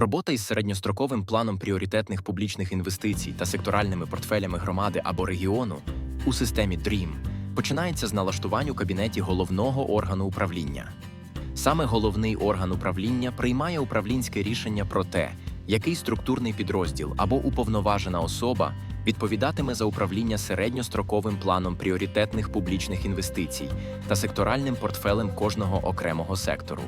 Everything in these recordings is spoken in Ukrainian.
Робота із середньостроковим планом пріоритетних публічних інвестицій та секторальними портфелями громади або регіону у системі DREAM починається з налаштувань у кабінеті головного органу управління. Саме головний орган управління приймає управлінське рішення про те, який структурний підрозділ або уповноважена особа відповідатиме за управління середньостроковим планом пріоритетних публічних інвестицій та секторальним портфелем кожного окремого сектору.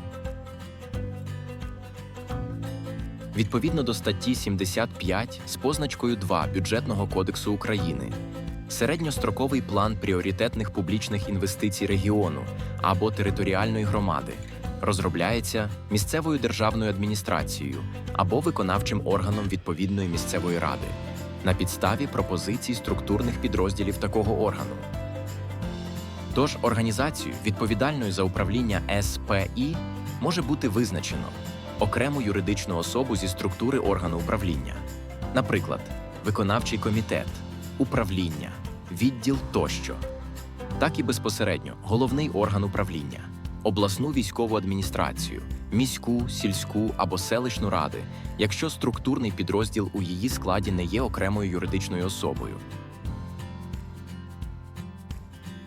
Відповідно до статті 75 з позначкою 2 Бюджетного кодексу України, середньостроковий план пріоритетних публічних інвестицій регіону або територіальної громади розробляється місцевою державною адміністрацією або виконавчим органом відповідної місцевої ради на підставі пропозицій структурних підрозділів такого органу. Тож організацію, відповідальною за управління СПІ, може бути визначено окрему юридичну особу зі структури органу управління, наприклад, виконавчий комітет, управління, відділ тощо, так і безпосередньо головний орган управління, обласну військову адміністрацію, міську, сільську або селищну ради, якщо структурний підрозділ у її складі не є окремою юридичною особою.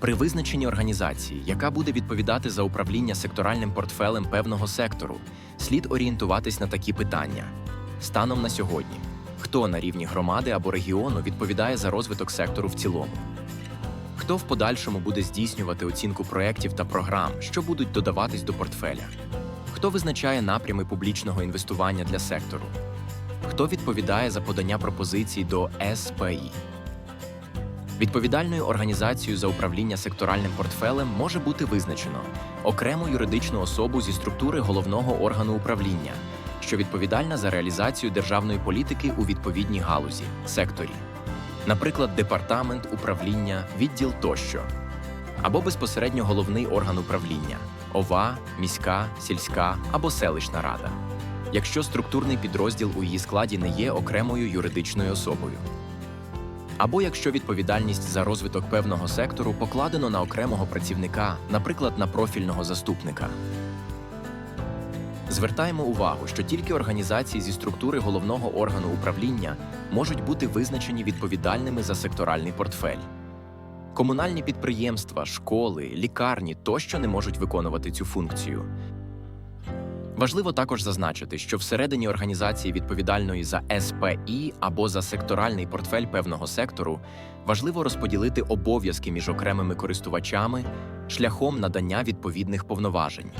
При визначенні організації, яка буде відповідати за управління секторальним портфелем певного сектору, слід орієнтуватись на такі питання. Станом на сьогодні, хто на рівні громади або регіону відповідає за розвиток сектору в цілому? Хто в подальшому буде здійснювати оцінку проєктів та програм, що будуть додаватись до портфеля? Хто визначає напрями публічного інвестування для сектору? Хто відповідає за подання пропозицій до СПІ? Відповідальною організацією за управління секторальним портфелем може бути визначено окрему юридичну особу зі структури головного органу управління, що відповідальна за реалізацію державної політики у відповідній галузі секторі, наприклад, департамент управління, відділ тощо, або безпосередньо головний орган управління ОВА, міська, сільська або селищна рада, якщо структурний підрозділ у її складі не є окремою юридичною особою або якщо відповідальність за розвиток певного сектору покладено на окремого працівника, наприклад, на профільного заступника. Звертаємо увагу, що тільки організації зі структури головного органу управління можуть бути визначені відповідальними за секторальний портфель. Комунальні підприємства, школи, лікарні тощо не можуть виконувати цю функцію. Важливо також зазначити, що всередині організації відповідальної за СПІ або за секторальний портфель певного сектору важливо розподілити обов'язки між окремими користувачами шляхом надання відповідних повноважень.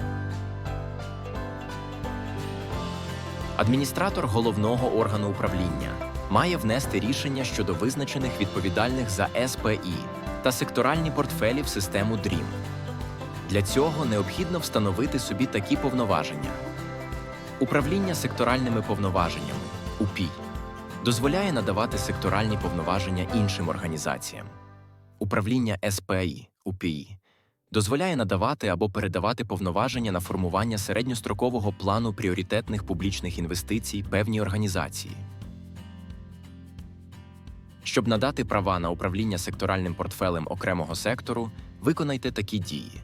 Адміністратор головного органу управління має внести рішення щодо визначених відповідальних за СПІ та секторальні портфелі в систему DREAM. Для цього необхідно встановити собі такі повноваження. Управління секторальними повноваженнями УПІ дозволяє надавати секторальні повноваження іншим організаціям. Управління СПІ УПІ дозволяє надавати або передавати повноваження на формування середньострокового плану пріоритетних публічних інвестицій певній організації. Щоб надати права на управління секторальним портфелем окремого сектору, виконайте такі дії.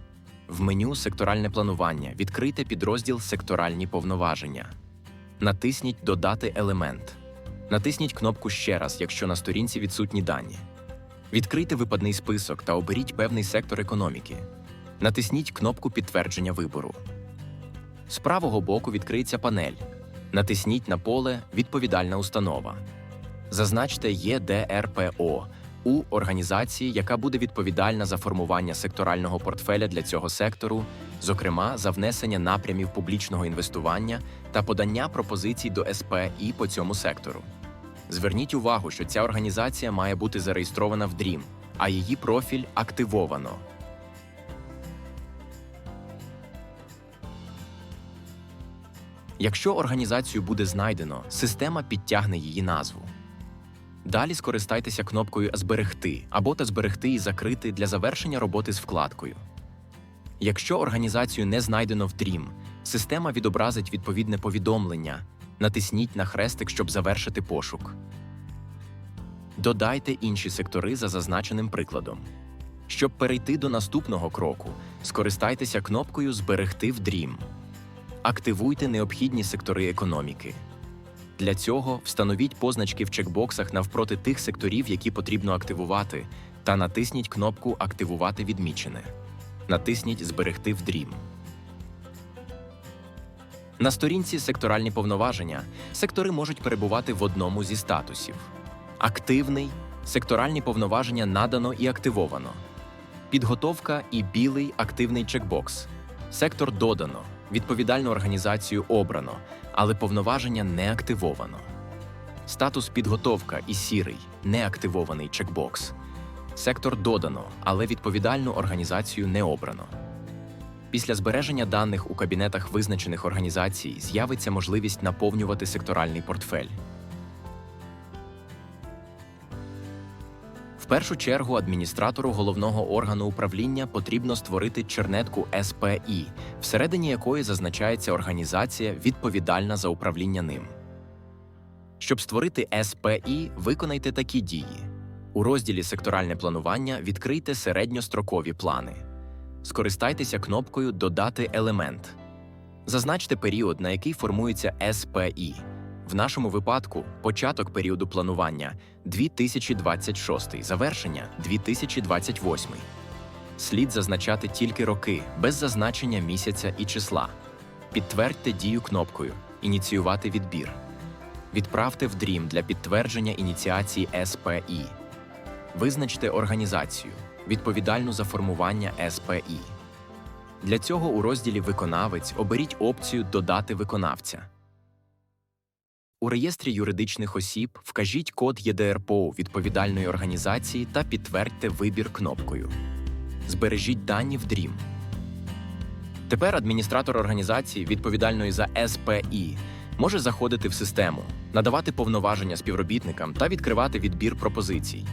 В меню Секторальне планування відкрийте підрозділ Секторальні повноваження. Натисніть Додати елемент. Натисніть кнопку Ще раз, якщо на сторінці відсутні дані. Відкрийте випадний список та оберіть певний сектор економіки. Натисніть кнопку Підтвердження вибору. З правого боку відкриється панель. Натисніть на поле Відповідальна установа. Зазначте ЄДРПО у організації, яка буде відповідальна за формування секторального портфеля для цього сектору, зокрема за внесення напрямів публічного інвестування та подання пропозицій до СПІ по цьому сектору. Зверніть увагу, що ця організація має бути зареєстрована в DREAM, а її профіль активовано. Якщо організацію буде знайдено, система підтягне її назву. Далі скористайтеся кнопкою Зберегти або та зберегти і закрити для завершення роботи з вкладкою. Якщо організацію не знайдено в DREAM, система відобразить відповідне повідомлення. Натисніть на хрестик, щоб завершити пошук. Додайте інші сектори за зазначеним прикладом. Щоб перейти до наступного кроку, скористайтеся кнопкою Зберегти в DREAM. Активуйте необхідні сектори економіки. Для цього встановіть позначки в чекбоксах навпроти тих секторів, які потрібно активувати, та натисніть кнопку Активувати відмічене. Натисніть Зберегти в Dream. На сторінці Секторальні повноваження сектори можуть перебувати в одному зі статусів: активний секторальні повноваження надано і активовано. Підготовка і білий активний чекбокс. Сектор додано, відповідальну організацію обрано, але повноваження не активовано. Статус підготовка і сірий неактивований чекбокс. Сектор додано, але відповідальну організацію не обрано. Після збереження даних у кабінетах визначених організацій з'явиться можливість наповнювати секторальний портфель. Першу чергу адміністратору головного органу управління потрібно створити чернетку СПІ, всередині якої зазначається організація, відповідальна за управління ним. Щоб створити СПІ, виконайте такі дії. У розділі Секторальне планування відкрийте середньострокові плани. Скористайтеся кнопкою Додати елемент. Зазначте період, на який формується СПІ. В нашому випадку початок періоду планування 2026, завершення 2028. Слід зазначати тільки роки без зазначення місяця і числа. Підтвердьте дію кнопкою Ініціювати відбір. Відправте в Dream для підтвердження ініціації СПІ. Визначте організацію, відповідальну за формування СПІ. Для цього у розділі Виконавець оберіть опцію Додати виконавця. У реєстрі юридичних осіб вкажіть код ЄДРПО відповідальної організації та підтвердьте вибір кнопкою. Збережіть дані в Dream. Тепер адміністратор організації, відповідальної за СПІ, може заходити в систему, надавати повноваження співробітникам та відкривати відбір пропозицій.